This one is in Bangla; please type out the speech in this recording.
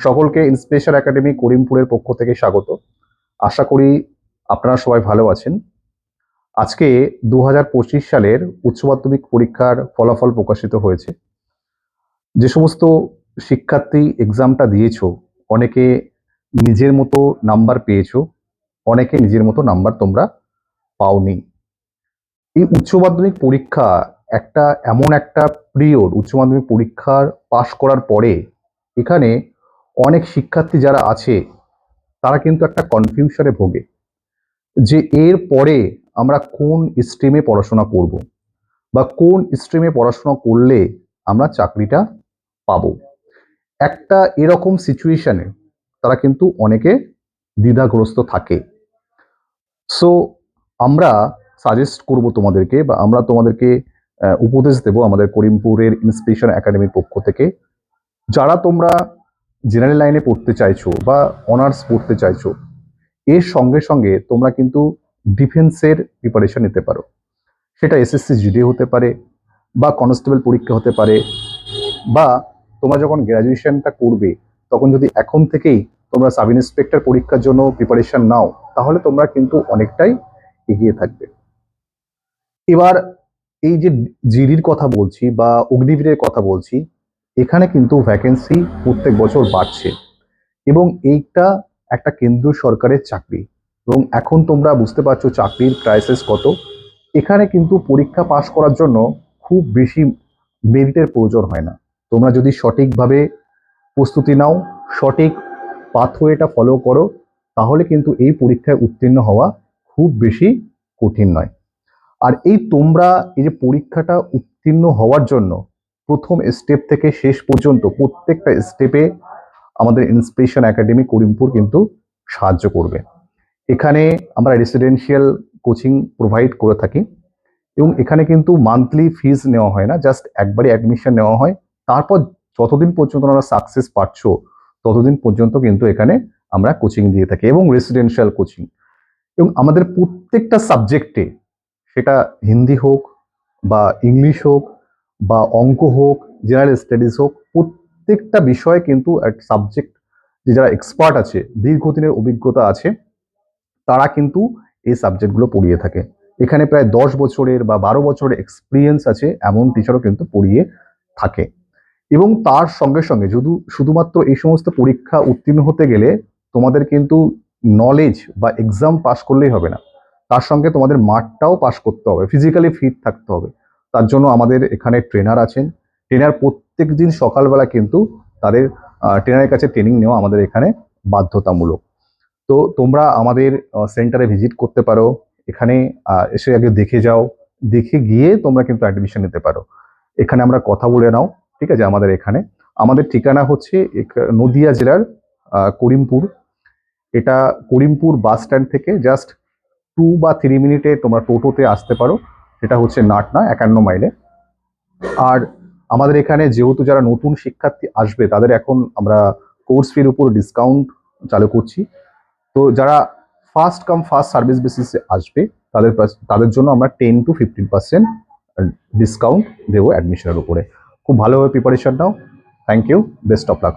সকলকে ইন্সপিরেশন একাডেমি করিমপুরের পক্ষ থেকে স্বাগত। আশা করি আপনারা সবাই ভালো আছেন। আজকে দু হাজার পঁচিশ সালের উচ্চ মাধ্যমিক পরীক্ষার ফলাফল প্রকাশিত হয়েছে। যে সমস্ত শিক্ষার্থী এক্সামটা দিয়েছ, অনেকে নিজের মতো নাম্বার পেয়েছ, অনেকে নিজের মতো নাম্বার তোমরা পাওনি। এই উচ্চ মাধ্যমিক পরীক্ষা একটা এমন একটা পিরিয়ড উচ্চ মাধ্যমিক পরীক্ষার পাশ করার পরে এখানে অনেক শিক্ষার্থী যারা আছে, তারা কিন্তু একটা কনফিউশনে ভোগে যে এর পরে আমরা কোন স্ট্রিমে পড়াশোনা করব বা কোন স্ট্রিমে পড়াশোনা করলে আমরা চাকরিটা পাবো। একটা এরকম সিচুয়েশানে তারা কিন্তু অনেকে দ্বিধাগ্রস্ত থাকে। সো আমরা সাজেস্ট করব তোমাদেরকে বা আমরা তোমাদেরকে উপদেশ দেব আমাদের করিমপুরের ইন্সপিরেশন একাডেমির পক্ষ থেকে। যারা তোমরা জেনারেল লাইনে পড়তে চাইছো বা অনার্স পড়তে চাইছো, এর সঙ্গে সঙ্গে তোমরা কিন্তু ডিফেন্সের প্রিপারেশন নিতে পারো। সেটা এসএসসি জিডি হতে পারে বা কনস্টেবল পরীক্ষা হতে পারে বা তোমরা যখন গ্র্যাজুয়েশনটা করবে, তখন যদি এখন থেকেই তোমরা সাব ইন্সপেক্টর পরীক্ষার জন্য প্রিপারেশন নাও, তাহলে তোমরা কিন্তু অনেকটাই এগিয়ে থাকবে। এবার এই যে জিডির কথা বলছি বা অগ্নিবীরের কথা বলছি এখানে কিন্তু ভ্যাকেন্সি প্রত্যেক বছর বাড়ছে এবং এইটা একটা কেন্দ্র সরকারের চাকরি এবং এখন তোমরা বুঝতে পারছ চাকরির ক্রাইসিস কত। এখানে কিন্তু পরীক্ষা পাশ করার জন্য খুব বেশি মেরিটের প্রয়োজন হয় না। তোমরা যদি সঠিকভাবে প্রস্তুতি নাও, সঠিক পাথওয়েটা ফলো করো, তাহলে কিন্তু এই পরীক্ষায় উত্তীর্ণ হওয়া খুব বেশি কঠিন নয়। আর এই তোমরা এই যে পরীক্ষাটা উত্তীর্ণ হওয়ার জন্য প্রথম স্টেপ থেকে শেষ পর্যন্ত প্রত্যেকটা স্টেপে আমাদের ইন্সপিরেশন একাডেমি করিমপুর কিন্তু সাহায্য করবে। এখানে আমরা রেসিডেন্সিয়াল কোচিং প্রোভাইড করে থাকি এবং এখানে কিন্তু মান্থলি ফিজ নেওয়া হয় না জাস্ট একবারই অ্যাডমিশন নেওয়া হয়। তারপর যতদিন পর্যন্ত আমরা সাকসেস পাচ্ছ, ততদিন পর্যন্ত কিন্তু এখানে আমরা কোচিং দিয়ে থাকি এবং রেসিডেন্সিয়াল কোচিং এবং আমাদের প্রত্যেকটা সাবজেক্টে সেটা হিন্দি হোক বা ইংলিশ হোক বা অঙ্ক হোক জেনারেল স্টাডিজ হোক, প্রত্যেকটা বিষয়ে কিন্তু এক সাবজেক্ট যে যারা এক্সপার্ট আছে, দীর্ঘদিনের অভিজ্ঞতা আছে, তারা কিন্তু এই সাবজেক্টগুলো পড়িয়ে থাকে। এখানে প্রায় দশ বছরের বা বারো বছরের এক্সপিরিয়েন্স আছে, এমন টিচারও কিন্তু পড়িয়ে থাকে। এবং তার সঙ্গে সঙ্গে শুধু শুধুমাত্র এই সমস্ত পরীক্ষা উত্তীর্ণ হতে গেলে তোমাদের কিন্তু নলেজ বা এক্সাম পাস করলেই হবে না। তার সঙ্গে তোমাদের মাঠটাও পাস করতে হবে ফিজিক্যালি ফিট থাকতে হবে। তার জন্য আমাদের এখানে ট্রেনার আছেন। ট্রেনার প্রত্যেক দিন সকালবেলা কিন্তু তাদের ট্রেনারের কাছে ট্রেনিং নেওয়া আমাদের এখানে বাধ্যতামূলক। তো তোমরা আমাদের সেন্টারে ভিজিট করতে পারো। এখানে এসে আগে দেখে যাও। দেখে গিয়ে তোমরা কিন্তু অ্যাডমিশন নিতে পারো। এখানে আমরা কথা বলে নাও, ঠিক আছে, আমাদের এখানে। আমাদের ঠিকানা হচ্ছে নদিয়া জেলার করিমপুর। এটা করিমপুর বাস স্ট্যান্ড থেকে জাস্ট টু বা থ্রি মিনিটে তোমরা টোটোতে আসতে পারো। সেটা হচ্ছে নাটনা, একান্ন মাইলে। আর আমাদের এখানে যেহেতু যারা নতুন শিক্ষার্থী আসবে, তাদের এখন আমরা কোর্স ফির উপর ডিসকাউন্ট চালু করছি। তো যারা ফার্স্ট কাম ফার্স্ট সার্ভিস বেসিসে আসবে, তাদের তাদের জন্য আমরা ten to fifteen percent discount দেবো অ্যাডমিশনের উপরে। খুব ভালোভাবে preparation now. Thank you best of luck